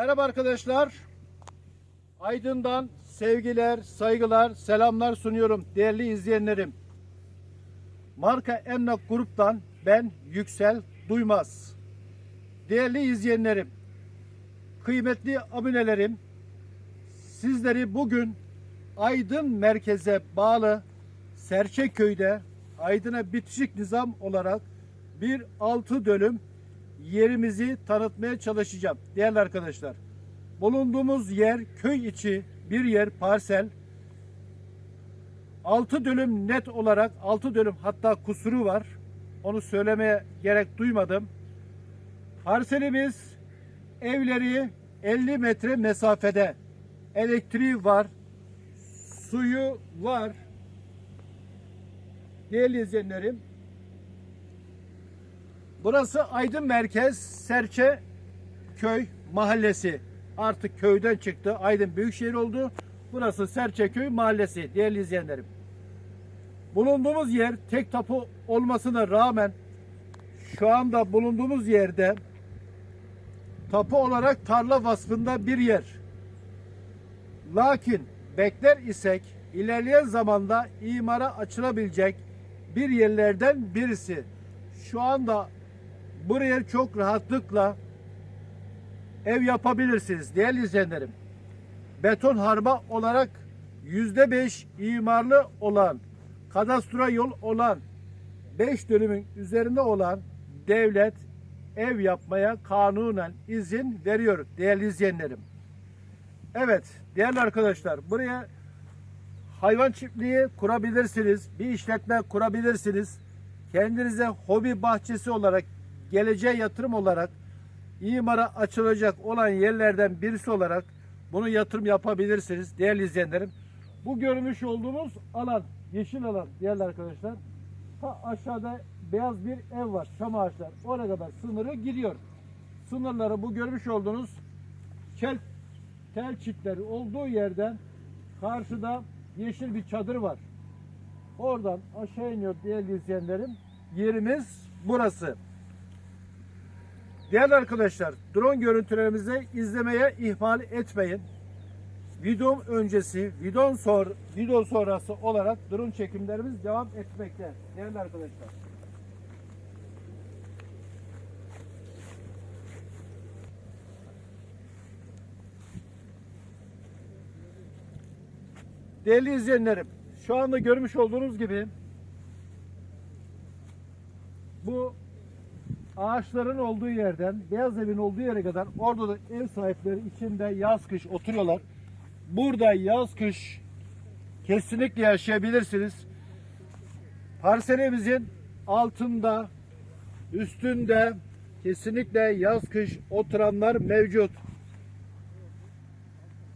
Merhaba arkadaşlar. Aydın'dan sevgiler, saygılar, selamlar sunuyorum değerli izleyenlerim. Marka Emlak Grup'tan ben Yüksel Duymaz. Değerli izleyenlerim, kıymetli abonelerim, sizleri bugün Aydın merkeze bağlı Serçeköy'de Aydın'a bitişik nizam olarak bir altı dönüm yerimizi tanıtmaya çalışacağım değerli arkadaşlar. Bulunduğumuz yer köy içi bir yer parsel. 6 dönüm net olarak 6 dönüm hatta kusuru var. Onu söylemeye gerek duymadım. Parselimiz evleri 50 metre mesafede. Elektriği var. Suyu var. Değerli izleyenlerim Burası Aydın Merkez Serçe Köy Mahallesi. Artık köyden çıktı. Aydın Büyükşehir oldu. Burası Serçeköy Mahallesi değerli izleyenlerim. Bulunduğumuz yer tek tapu olmasına rağmen şu anda bulunduğumuz yerde tapu olarak tarla vasfında bir yer. Lakin bekler isek ilerleyen zamanda imara açılabilecek bir yerlerden birisi. Şu anda buraya çok rahatlıkla ev yapabilirsiniz değerli izleyenlerim. Beton harba olarak yüzde beş imarlı olan, kadastro yol olan, beş dönümün üzerinde olan devlet ev yapmaya kanunen izin veriyor değerli izleyenlerim. Evet değerli arkadaşlar buraya hayvan çiftliği kurabilirsiniz, bir işletme kurabilirsiniz. Kendinize hobi bahçesi olarak geleceğe yatırım olarak imara açılacak olan yerlerden birisi olarak bunu yatırım yapabilirsiniz değerli izleyenlerim. Bu görmüş olduğumuz alan, yeşil alan değerli arkadaşlar. Ta aşağıda beyaz bir ev var, çam ağaçlar. Oraya kadar sınırı giriyor. Sınırları bu görmüş olduğunuz kel, tel çitleri olduğu yerden karşıda yeşil bir çadır var. Oradan aşağı iniyor değerli izleyenlerim. Yerimiz burası. Değerli arkadaşlar, drone görüntülerimizi izlemeye ihmal etmeyin. Video öncesi, video sor, video sonrası olarak drone çekimlerimiz devam etmekte. Değerli arkadaşlar. Değerli izleyenlerim, şu anda görmüş olduğunuz gibi bu ağaçların olduğu yerden beyaz evin olduğu yere kadar orada da ev sahipleri içinde yaz kış oturuyorlar. Burada yaz kış kesinlikle yaşayabilirsiniz. Parselimizin altında üstünde kesinlikle yaz kış oturanlar mevcut.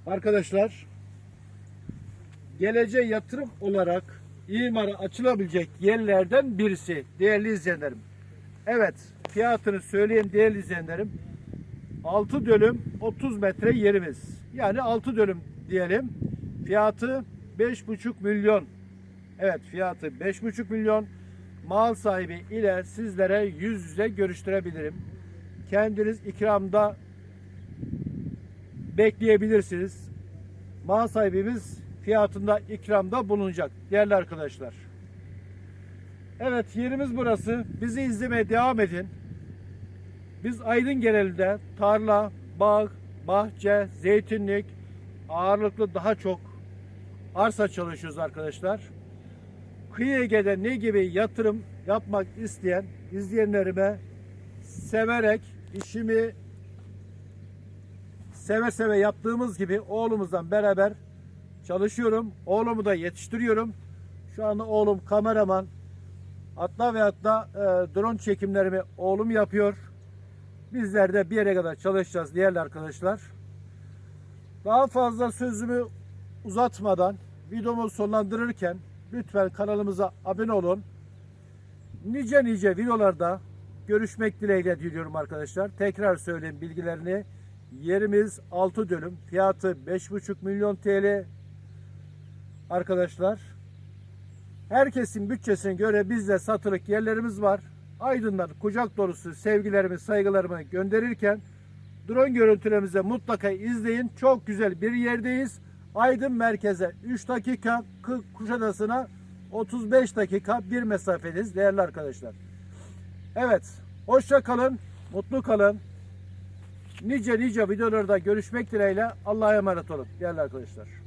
Arkadaşlar geleceğe yatırım olarak imara açılabilecek yerlerden birisi değerli izleyenlerim. Evet fiyatını söyleyeyim değerli izleyenlerim. 6 dönüm 30 metre yerimiz. Yani 6 dönüm diyelim. Fiyatı 5,5 milyon. Evet fiyatı 5,5 milyon. Mal sahibi ile sizlere yüz yüze görüştürebilirim. Kendiniz ikramda bekleyebilirsiniz. Mal sahibimiz fiyatında ikramda bulunacak değerli arkadaşlar. Evet yerimiz burası. Bizi izlemeye devam edin. Biz Aydın genelinde tarla, bağ, bahçe, zeytinlik ağırlıklı daha çok arsa çalışıyoruz arkadaşlar. Kıyı Ege'de ne gibi yatırım yapmak isteyen izleyenlerime severek işimi seve seve yaptığımız gibi oğlumuzdan beraber çalışıyorum. Oğlumu da yetiştiriyorum. Şu anda oğlum kameraman. Hatta ve hatta e, drone çekimlerimi oğlum yapıyor. Bizler de bir yere kadar çalışacağız değerli arkadaşlar. Daha fazla sözümü uzatmadan videomu sonlandırırken lütfen kanalımıza abone olun. Nice nice videolarda görüşmek dileğiyle diliyorum arkadaşlar. Tekrar söyleyeyim bilgilerini. Yerimiz 6 dönüm. Fiyatı 5,5 milyon TL. Arkadaşlar herkesin bütçesine göre bizde satılık yerlerimiz var. Aydınlar kucak dolusu sevgilerimi, saygılarımı gönderirken drone görüntülerimizi mutlaka izleyin. Çok güzel bir yerdeyiz. Aydın merkeze 3 dakika, Kuşadası'na 35 dakika bir mesafedeyiz değerli arkadaşlar. Evet, hoşça kalın, mutlu kalın. Nice nice videolarda görüşmek dileğiyle Allah'a emanet olun değerli arkadaşlar.